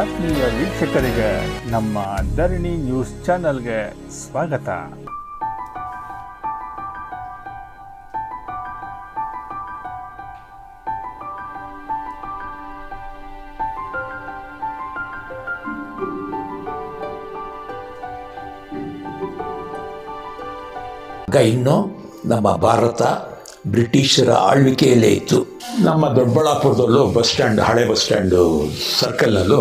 ಆತ್ಮೀಯ ವೀಕ್ಷಕರಿಗೆ ನಮ್ಮ ಧರಣಿ ನ್ಯೂಸ್ ಚಾನೆಲ್ಗೆ ಸ್ವಾಗತ. ಇನ್ನು ನಮ್ಮ ಭಾರತ ಬ್ರಿಟಿಷರ ಆಳ್ವಿಕೆಯಲ್ಲೇ ಇತ್ತು. ನಮ್ಮ ದೊಡ್ಡಬಳ್ಳಾಪುರದಲ್ಲೂ ಬಸ್ ಸ್ಟ್ಯಾಂಡ್, ಹಳೆ ಬಸ್ ಸ್ಟ್ಯಾಂಡು ಸರ್ಕಲ್ನಲ್ಲೂ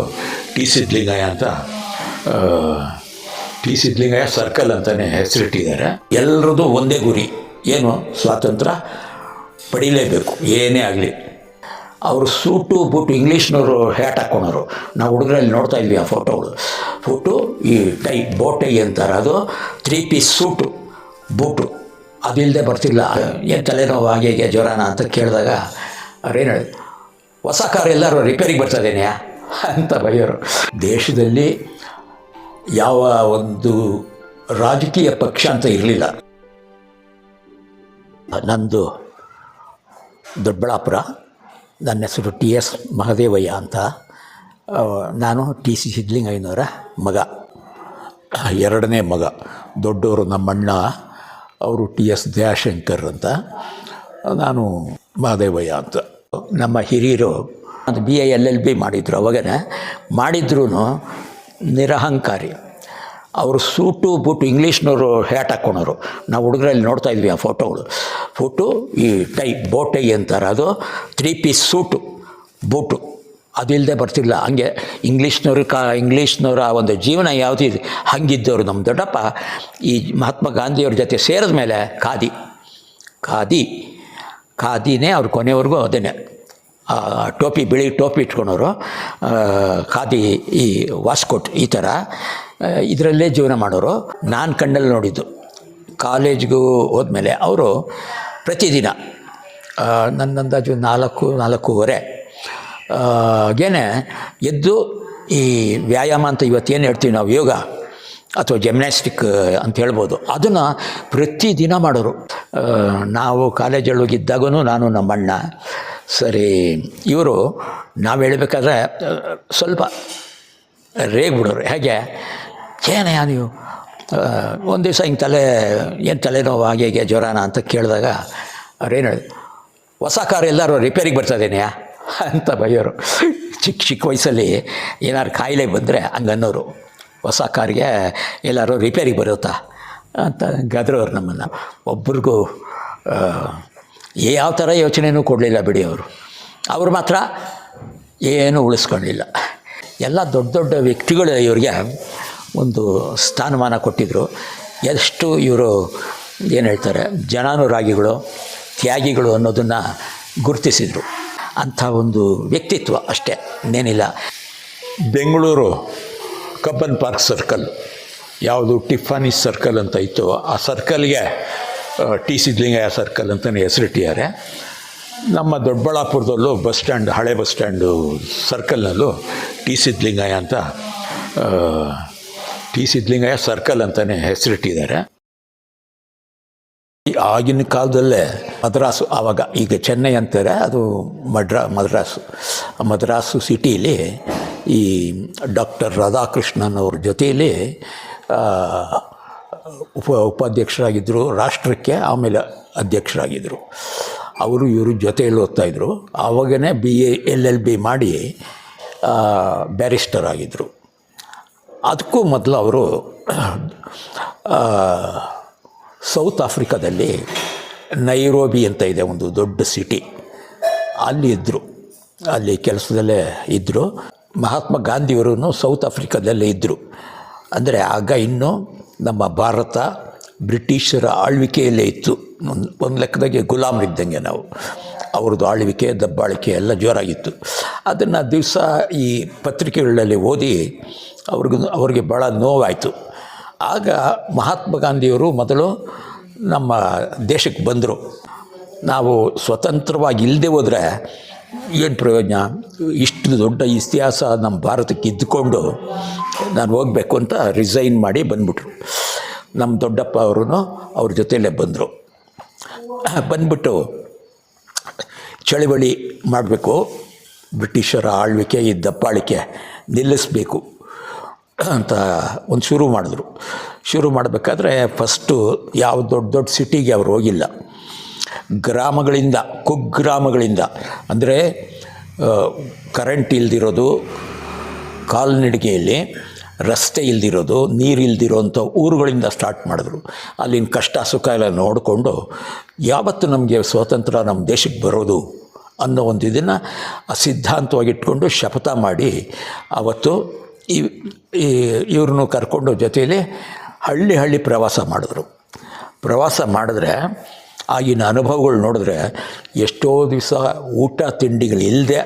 ಟಿ ಸಿದ್ಲಿಂಗಯ್ಯ ಅಂತ ಟಿ ಸಿದ್ಲಿಂಗಯ್ಯ ಸರ್ಕಲ್ ಅಂತಲೇ ಹೆಸರಿಟ್ಟಿದ್ದಾರೆ. ಎಲ್ಲರದ್ದು ಒಂದೇ ಗುರಿ, ಏನು ಸ್ವಾತಂತ್ರ್ಯ ಪಡೀಲೇಬೇಕು, ಏನೇ ಆಗಲಿ. ಅವರು ಸೂಟು ಬೂಟು ಇಂಗ್ಲೀಷ್ನವರು ಹ್ಯಾಟ್ ಹಾಕ್ಕೊಳೋರು ನಾವು ಹುಡುಗರಲ್ಲಿ ನೋಡ್ತಾ ಇದ್ವಿ ಆ ಫೋಟೋಗಳು. ಫೋಟೋ ಈ ಟೈ, ಬೋಟೈ ಅಂತಾರೆ ಅದು, ತ್ರೀ ಪೀಸ್ ಸೂಟು, ಬೂಟು. ಅದಿಲ್ಲದೆ ಬರ್ತಿಲ್ಲ. ಏನು ತಲೆನೋವು, ಹಾಗೆ ಹೀಗೆ ಜ್ವರನ ಅಂತ ಕೇಳಿದಾಗ ಅವ್ರೇನು ಹೇಳಿ ಹೊಸ ಕಾರ್ ಎಲ್ಲರೂ ರಿಪೇರಿಗೆ ಬರ್ತದೇನೆ ಅಂತ ಬೈಯೋರು. ದೇಶದಲ್ಲಿ ಯಾವ ಒಂದು ರಾಜಕೀಯ ಪಕ್ಷ ಅಂತ ಇರಲಿಲ್ಲ. ನಂದು ದೊಡ್ಡಬಳ್ಳಾಪುರ, ನನ್ನ ಹೆಸರು ಟಿ ಎಸ್ ಮಹದೇವಯ್ಯ ಅಂತ. ನಾನು ಟಿ ಸಿ ಸಿದ್ಲಿಂಗಯ್ಯನವರ ಮಗ. ಎರಡನೇ ಮಗ. ದೊಡ್ಡವರು ನಮ್ಮಣ್ಣ ಅವರು ಟಿ ಎಸ್ ದಯಾಶಂಕರ್ ಅಂತ. ನಾನು ಮಹದೇವಯ್ಯ ಅಂತ. ನಮ್ಮ ಹಿರಿಯರು ಅದು B A, L L, B ಮಾಡಿದರು ಅವಾಗನೇ. ಮಾಡಿದ್ರೂ ನಿರಹಂಕಾರಿ. ಅವರು ಸೂಟು ಬೂಟು ಇಂಗ್ಲೀಷ್ನವರು ಹ್ಯಾಟ್ ಹಾಕ್ಕೊಳೋರು. ನಾವು ಹುಡುಗರಲ್ಲಿ ನೋಡ್ತಾ ಇದ್ವಿ ಆ ಫೋಟೋಗಳು. ಫೋಟು ಈ ಟೈ, ಬೋಟೈ ಅಂತಾರೆ ಅದು. Three piece suit, boot. ಅದಿಲ್ಲದೆ ಬರ್ತಿಲ್ಲ ಹಂಗೆ ಇಂಗ್ಲೀಷ್ನವ್ರು ಕಾ, ಇಂಗ್ಲೀಷ್ನವರ ಒಂದು ಜೀವನ ಯಾವುದಿದೆ ಹಂಗಿದ್ದವರು ನಮ್ಮ ದೊಡ್ಡಪ್ಪ, ಈ ಮಹಾತ್ಮ ಗಾಂಧಿಯವ್ರ ಜೊತೆ ಸೇರಿದ ಮೇಲೆ ಖಾದಿ. ಖಾದಿ. ಖಾದಿನೇ ಅವ್ರ ಕೊನೆವರೆಗೂ ಅದೇನೆ ಟೋಪಿ, ಬಿಳಿ ಟೋಪಿ ಇಟ್ಕೊಳೋರು ಖಾದಿ ಈ ವಾಸ್ಕೋಟ್ ಈ ಥರ. ಇದರಲ್ಲೇ ಜೀವನ ಮಾಡೋರು. ನಾನು ಕಣ್ಣಲ್ಲಿ ನೋಡಿದ್ದು. ಕಾಲೇಜ್ಗೂ ಹೋದ್ಮೇಲೆ ಅವರು ಪ್ರತಿದಿನ ನನ್ನಂದಾಜು ನಾಲ್ಕು, ನಾಲ್ಕೂವರೆ ಹಾಗೇನೆ ಎದ್ದು ಈ ವ್ಯಾಯಾಮ ಅಂತ ಇವತ್ತೇನು ಹೇಳ್ತೀವಿ ನಾವು, ಯೋಗ ಅಥವಾ ಜಿಮ್ನಾಸ್ಟಿಕ್ ಅಂತ ಹೇಳ್ಬೋದು. ಅದನ್ನು ಪ್ರತಿದಿನ ಮಾಡೋರು. ನಾವು ಕಾಲೇಜಲ್ಲಿ ಹೋಗಿದ್ದಾಗೂ ನಾನು ನಮ್ಮಣ್ಣ. ಸರಿ, ಇವರು ನಾವು ಹೇಳಬೇಕಾದ್ರೆ ಸ್ವಲ್ಪ ರೇಗ್ಬಿಡೋರು. ಹೇಗೆ? ಏನ ನೀವು ಒಂದು ದಿವಸ ಹಿಂಗೆ ತಲೆ, ಏನು ತಲೆನೋವು, ಹಾಗೆ ಹೇಗೆ ಜ್ವರನ ಅಂತ ಕೇಳಿದಾಗ ಅವ್ರೇನು ಹೇಳಿ, ಹೊಸ ಕಾರ್ ಎಲ್ಲರೂ ರಿಪೇರಿಗೆ ಬರ್ತಾದೇನೆಯಾ ಅಂತ ಬಯ್ಯೋರು ಚಿಕ್ಕ ಚಿಕ್ಕ ವಯಸ್ಸಲ್ಲಿ ಏನಾದ್ರು ಕಾಯಿಲೆ ಬಂದರೆ ಹಂಗನ್ನೋರು. ಹೊಸ ಕಾರಿಗೆ ಎಲ್ಲರೂ ರಿಪೇರಿಗೆ ಬರುತ್ತಾ ಅಂತ ಗದ್ರವ್ರು ನಮ್ಮನ್ನು. ಒಬ್ರಿಗೂ ಯಾವ ಥರ ಯೋಚನೆಯೂ ಕೊಡಲಿಲ್ಲ ಬಿಡಿ ಅವರು. ಅವರು ಮಾತ್ರ ಏನೂ ಉಳಿಸ್ಕೊಂಡಿಲ್ಲ. ಎಲ್ಲ ದೊಡ್ಡ ದೊಡ್ಡ ವ್ಯಕ್ತಿಗಳು ಇವರಿಗೆ ಒಂದು ಸ್ಥಾನಮಾನ ಕೊಟ್ಟಿದ್ದರು ಎಷ್ಟು ಇವರು ಏನು ಹೇಳ್ತಾರೆ, ಜನಾನುರಾಗಿಗಳು, ತ್ಯಾಗಿಗಳು ಅನ್ನೋದನ್ನು ಗುರುತಿಸಿದರು. ಅಂಥ ಒಂದು ವ್ಯಕ್ತಿತ್ವ ಅಷ್ಟೇ, ಇನ್ನೇನಿಲ್ಲ. ಬೆಂಗಳೂರು ಕಬ್ಬನ್ ಪಾರ್ಕ್ ಸರ್ಕಲ್, ಯಾವುದು ಟಿಫಾನಿ ಸರ್ಕಲ್ ಅಂತ ಇತ್ತು, ಆ ಸರ್ಕಲ್ಗೆ ಟಿ ಸಿದ್ಲಿಂಗಯ್ಯ ಸರ್ಕಲ್ ಅಂತಲೇ ಹೆಸರಿಟ್ಟಿದ್ದಾರೆ. ನಮ್ಮ ದೊಡ್ಡಬಳ್ಳಾಪುರದಲ್ಲೂ ಬಸ್ ಸ್ಟ್ಯಾಂಡ್, ಹಳೆ ಬಸ್ ಸ್ಟ್ಯಾಂಡು ಸರ್ಕಲ್ನಲ್ಲೂ ಟಿ ಸಿದ್ಲಿಂಗಯ್ಯ ಅಂತ ಟಿ ಸಿದ್ಲಿಂಗಯ್ಯ ಸರ್ಕಲ್ ಅಂತಲೇ ಹೆಸರಿಟ್ಟಿದ್ದಾರೆ. ಈ ಆಗಿನ ಕಾಲದಲ್ಲೇ ಮದ್ರಾಸು, ಆವಾಗ ಈಗ ಚೆನ್ನೈ ಅಂತಾರೆ, ಅದು ಮಡ್ರಾ, ಮದ್ರಾಸು ಮದ್ರಾಸು ಸಿಟಿಲಿ ಈ ಡಾಕ್ಟರ್ ರಾಧಾಕೃಷ್ಣನ್ ಅವ್ರ ಜೊತೆಯಲ್ಲಿ ಉಪ ಉಪಾಧ್ಯಕ್ಷರಾಗಿದ್ದರು ರಾಷ್ಟ್ರಕ್ಕೆ ಆಮೇಲೆ ಅಧ್ಯಕ್ಷರಾಗಿದ್ದರು ಅವರು ಇವರು ಜೊತೆಯಲ್ಲಿ ಓದ್ತಾಯಿದ್ರು ಆವಾಗನೇ B A L L B ಮಾಡಿ ಬ್ಯಾರಿಸ್ಟರ್ ಆಗಿದ್ದರು ಅದಕ್ಕೂ ಮೊದಲು ಅವರು ಸೌತ್ ಆಫ್ರಿಕಾದಲ್ಲಿ ನೈರೋಬಿ ಅಂತ ಇದೆ, ಒಂದು ದೊಡ್ಡ ಸಿಟಿ. ಅಲ್ಲಿ ಇದ್ದರು ಅಲ್ಲಿ ಕೆಲಸದಲ್ಲೇ ಇದ್ದರು ಮಹಾತ್ಮ ಗಾಂಧಿಯವರು ಸೌತ್ ಆಫ್ರಿಕಾದಲ್ಲೇ ಇದ್ದರು ಅಂದರೆ ಆಗ ಇನ್ನೂ ನಮ್ಮ ಭಾರತ ಬ್ರಿಟಿಷರ ಆಳ್ವಿಕೆಯಲ್ಲೇ ಇತ್ತು. ಒಂದು ಒಂದು ಲೆಕ್ಕದಾಗೆ ಗುಲಾಮರಿದ್ದಂಗೆ ನಾವು. ಅವ್ರದ್ದು ಆಳ್ವಿಕೆ, ದಬ್ಬಾಳಿಕೆ ಎಲ್ಲ ಜೋರಾಗಿತ್ತು. ಅದನ್ನು ದಿವಸ ಈ ಪತ್ರಿಕೆಗಳಲ್ಲಿ ಓದಿ ಅವ್ರಿಗೂ, ಅವ್ರಿಗೆ ಭಾಳ ನೋವಾಯಿತು. ಆಗ ಮಹಾತ್ಮ ಗಾಂಧಿಯವರು ಮೊದಲು ನಮ್ಮ ದೇಶಕ್ಕೆ ಬಂದರು. ನಾವು ಸ್ವತಂತ್ರವಾಗಿ ಇಲ್ಲದೆ ಹೋದರೆ ಏನು ಪ್ರಯೋಜನ? ಇಷ್ಟು ದೊಡ್ಡ ಇತಿಹಾಸ ನಮ್ಮ ಭಾರತಕ್ಕೆ ಇದ್ದುಕೊಂಡು ನಾನು ಹೋಗಬೇಕು ಅಂತ ರಿಸೈನ್ ಮಾಡಿ ಬಂದ್ಬಿಟ್ರು. ನಮ್ಮ ದೊಡ್ಡಪ್ಪ ಅವರು ಅವ್ರ ಜೊತೆಯಲ್ಲೇ ಬಂದರು. ಬಂದ್ಬಿಟ್ಟು ಚಳವಳಿ ಮಾಡಬೇಕು. ಬ್ರಿಟಿಷರ ಆಳ್ವಿಕೆ ಈ ದಪ್ಪಾಳಿಕೆ ನಿಲ್ಲಿಸಬೇಕು. ಅಂತ ಒಂದು ಶುರು ಮಾಡಿದ್ರು. ಶುರು ಮಾಡಬೇಕಾದ್ರೆ ಫಸ್ಟು ಯಾವ ದೊಡ್ಡ ದೊಡ್ಡ ಸಿಟಿಗೆ ಅವ್ರು ಹೋಗಿಲ್ಲ. ಗ್ರಾಮಗಳಿಂದ, ಕುಗ್ರಾಮಗಳಿಂದ. ಅಂದರೆ ಕರೆಂಟ್ ಇಲ್ದಿರೋದು, ಕಾಲ್ನಡಿಗೆಯಲ್ಲಿ ರಸ್ತೆ ಇಲ್ದಿರೋದು, ನೀರು ಇಲ್ದಿರೋಂಥ ಊರುಗಳಿಂದ ಸ್ಟಾರ್ಟ್ ಮಾಡಿದ್ರು. ಅಲ್ಲಿನ ಕಷ್ಟ ಸುಖ ಎಲ್ಲ ನೋಡಿಕೊಂಡು ಯಾವತ್ತು ನಮಗೆ ಸ್ವಾತಂತ್ರ್ಯ ನಮ್ಮ ದೇಶಕ್ಕೆ ಬರೋದು ಅನ್ನೋ ಒಂದು ಇದನ್ನು ಸಿದ್ಧಾಂತವಾಗಿಟ್ಕೊಂಡು ಶಪಥ ಮಾಡಿ ಅವತ್ತು ಈ ಇವ್ರನ್ನೂ ಕರ್ಕೊಂಡು ಜೊತೆಯಲ್ಲಿ ಹಳ್ಳಿ ಹಳ್ಳಿ ಪ್ರವಾಸ ಮಾಡಿದ್ರು. ಪ್ರವಾಸ ಮಾಡಿದ್ರೆ ಆಗಿನ ಅನುಭವಗಳು ನೋಡಿದ್ರೆ ಎಷ್ಟೋ ದಿವಸ ಊಟ ತಿಂಡಿಗಳು ಇಲ್ಲದೆ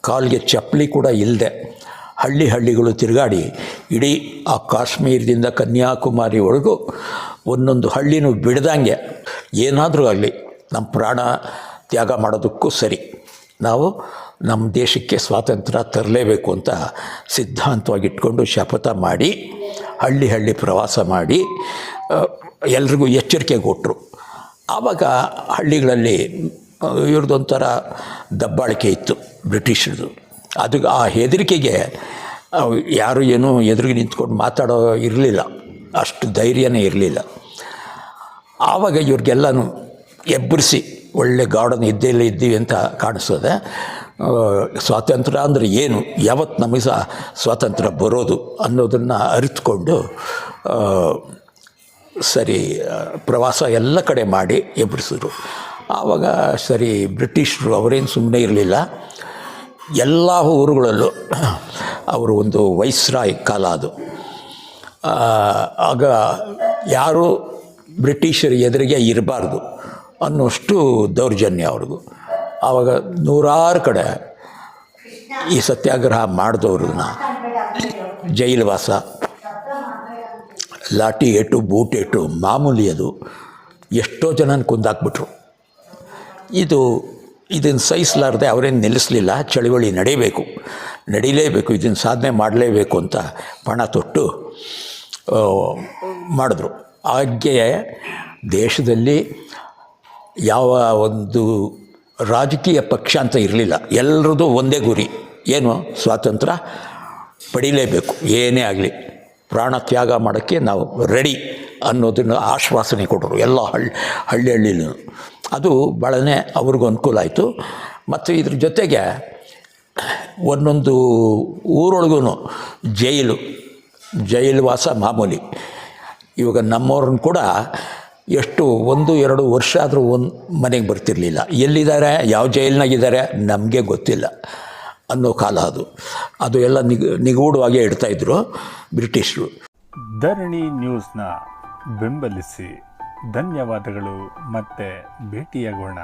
ಕಾಲಿಗೆ ಚಪ್ಪಲಿ ಕೂಡ ಇಲ್ಲದೆ ಹಳ್ಳಿ ಹಳ್ಳಿಗಳು ತಿರುಗಾಡಿ ಇಡೀ ಆ ಕಾಶ್ಮೀರದಿಂದ ಕನ್ಯಾಕುಮಾರಿವರೆಗೂ ಒಂದೊಂದು ಹಳ್ಳಿನೂ ಬಿಡ್ದಂಗೆ. ಏನಾದರೂ ಆಗಲಿ ನಮ್ಮ ಪ್ರಾಣ ತ್ಯಾಗ ಮಾಡೋದಕ್ಕೂ ಸರಿ. ನಾವು ನಮ್ಮ ದೇಶಕ್ಕೆ ಸ್ವಾತಂತ್ರ್ಯ ತರಲೇಬೇಕು ಅಂತ ಸಿದ್ಧಾಂತವಾಗಿಟ್ಕೊಂಡು ಶಪಥ ಮಾಡಿ, ಹಳ್ಳಿ ಹಳ್ಳಿ ಪ್ರವಾಸ ಮಾಡಿ ಎಲ್ರಿಗೂ ಎಚ್ಚರಿಕೆ ಕೊಟ್ಟರು ಆವಾಗ ಹಳ್ಳಿಗಳಲ್ಲಿ ಇವ್ರದ್ದೊಂಥರ ದಬ್ಬಾಳಿಕೆ ಇತ್ತು ಬ್ರಿಟಿಷರದು. ಅದು ಆ ಹೆದರಿಕೆಗೆ ಯಾರು ಏನೂ ಎದುರಿಗೆ ನಿಂತ್ಕೊಂಡು ಮಾತಾಡೋ ಇರಲಿಲ್ಲ. ಅಷ್ಟು ಧೈರ್ಯನೇ ಇರಲಿಲ್ಲ. ಆವಾಗ ಇವ್ರಿಗೆಲ್ಲನೂ ಎಬ್ಬರಿಸಿ ಒಳ್ಳೆ ಗಾರ್ಡನ್ ಇದ್ದೇ ಇದ್ದೀವಿ ಅಂತ ಕಾಣಿಸ್ತದೆ ಸ್ವಾತಂತ್ರ್ಯ ಅಂದರೆ ಏನು? ಯಾವತ್ತು ನಮಗೆ ಸಹ ಸ್ವಾತಂತ್ರ್ಯ ಬರೋದು ಅನ್ನೋದನ್ನು ಅರಿತುಕೊಂಡು ಸರಿ ಪ್ರವಾಸ ಎಲ್ಲ ಕಡೆ ಮಾಡಿ ಎಬ್ಬಿಸಿದ್ರು. ಆವಾಗ ಸರಿ, ಬ್ರಿಟಿಷರು ಅವರೇನು ಸುಮ್ಮನೆ ಇರಲಿಲ್ಲ. ಎಲ್ಲ ಊರುಗಳಲ್ಲೂ ಅವರು ಒಂದು ವೈಸ್ರಾಯ್ ಕಾಲ ಅದು. ಆಗ ಯಾರು ಬ್ರಿಟಿಷರ ಎದುರಿಗೆ ಇರಬಾರ್ದು ಅನ್ನೋಷ್ಟು ದೌರ್ಜನ್ಯ ಅವ್ರಿಗೂ ಆವಾಗ ನೂರಾರು ಕಡೆ ಈ ಸತ್ಯಾಗ್ರಹ ಮಾಡಿದವ್ರನ್ನ ಜೈಲುವಾಸ ಲಾಠಿ ಏಟು, ಬೂಟ್ ಏಟು, ಮಾಮೂಲಿ ಅದು. ಎಷ್ಟೋ ಜನನ ಕುಂದಾಕ್ಬಿಟ್ರು. ಇದು ಇದನ್ನು ಸಹಿಸಲಾರ್ದೆ ಅವರೇನು ನಿಲ್ಲಿಸಲಿಲ್ಲ, ಚಳುವಳಿ ನಡೀಬೇಕು. ನಡೀಲೇಬೇಕು ಇದನ್ನು ಸಾಧನೆ ಮಾಡಲೇಬೇಕು ಅಂತ ಪಣ ತೊಟ್ಟು ಮಾಡಿದ್ರು. ಹಾಗೆ ದೇಶದಲ್ಲಿ ಯಾವ ಒಂದು ರಾಜಕೀಯ ಪಕ್ಷ ಅಂತ ಇರಲಿಲ್ಲ. ಎಲ್ಲರದ್ದು ಒಂದೇ ಗುರಿ. ಏನು? ಸ್ವಾತಂತ್ರ್ಯ ಪಡೀಲೇಬೇಕು. ಏನೇ ಆಗಲಿ. ಪ್ರಾಣ ತ್ಯಾಗ ಮಾಡೋಕ್ಕೆ ನಾವು ರೆಡಿ ಅನ್ನೋದನ್ನು ಆಶ್ವಾಸನೆ ಕೊಟ್ಟರು. ಎಲ್ಲ ಹಳ್ಳಿ ಹಳ್ಳಿ ಹಳ್ಳಿಲೂ ಅದು ಭಾಳನೇ ಅವ್ರಿಗೂ ಅನುಕೂಲ ಆಯಿತು. ಮತ್ತು ಇದ್ರ ಜೊತೆಗೆ ಒಂದೊಂದು ಊರೊಳಗೂ ಜೈಲು ಜೈಲು ವಾಸ ಮಾಮೂಲಿ. ಇವಾಗ ನಮ್ಮವ್ರನ್ನ ಕೂಡ ಎಷ್ಟು ಒಂದು, ಎರಡು ವರ್ಷ ಆದರೂ ಒಂದು ಮನೆಗೆ ಬರ್ತಿರಲಿಲ್ಲ. ಎಲ್ಲಿದ್ದಾರೆ? ಯಾವ ಜೈಲಿನಾಗಿದ್ದಾರೆ? ನಮಗೆ ಗೊತ್ತಿಲ್ಲ ಅನ್ನೋ ಕಾಲ ಅದು. ಅದು ಎಲ್ಲ ನಿಗ, ನಿಗೂಢವಾಗಿ ಇಡ್ತಾಯಿದ್ರು ಬ್ರಿಟಿಷರು. ಧರಣಿ ನ್ಯೂಸ್ನ ಬೆಂಬಲಿಸಿ. ಧನ್ಯವಾದಗಳು. ಮತ್ತೆ ಭೇಟಿಯಾಗೋಣ.